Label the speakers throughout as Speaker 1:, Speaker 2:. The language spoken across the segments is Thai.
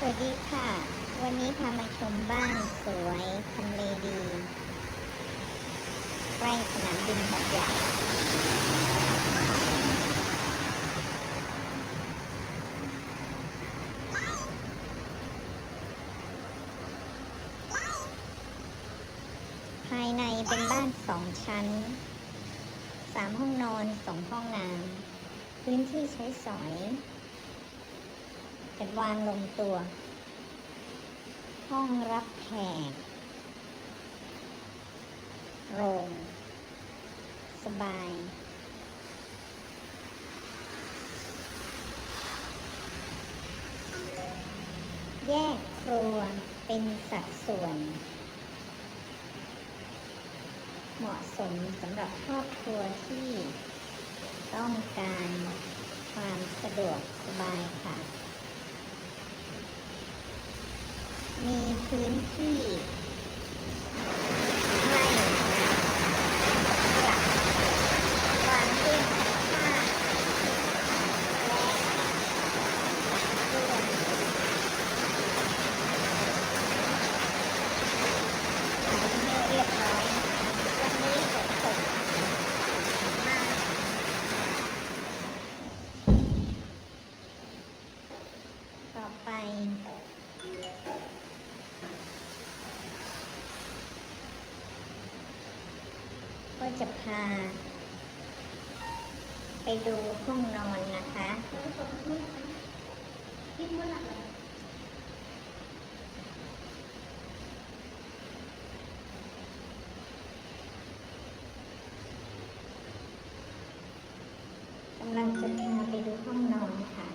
Speaker 1: สวัสดีค่ะ วันนี้พามาชมบ้านสวยทำเลดีใกล้สนามบินหัดใหญ่ภายในเป็นบ้านสองชั้น สามห้องนอนสองห้องน้ำพื้นที่ใช้สอย จัดวางลงตัว ห้องรับแขก โรงสบาย แยกครัวเป็นสัดส่วน เหมาะสมสำหรับครอบครัวที่ต้องการความสะดวกสบายค่ะ มี พื้นที่ให้จัดวางเครื่องซักผ้าและเครื่องทำให้เรียบร้อยวันนี้ฝนตกมาก ต่อไป ก็ จะพา ไปดูห้องนอนนะคะกำลังจะพาไปดูห้องนอนค่ะ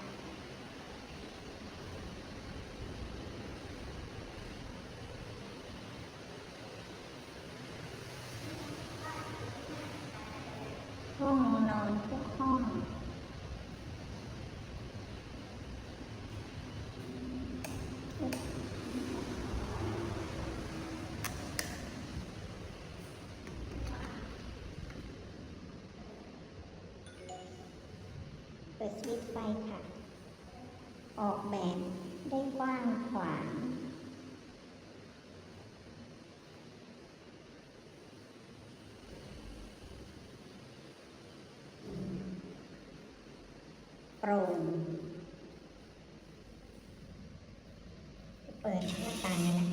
Speaker 1: ห้องนอนทุกห้อง เปิดสวิตช์ไฟค่ะ ออกแบบได้กว้างขวาง โปร่งเปิดหน้าต่างนะคะทุกห้องจะมีแสง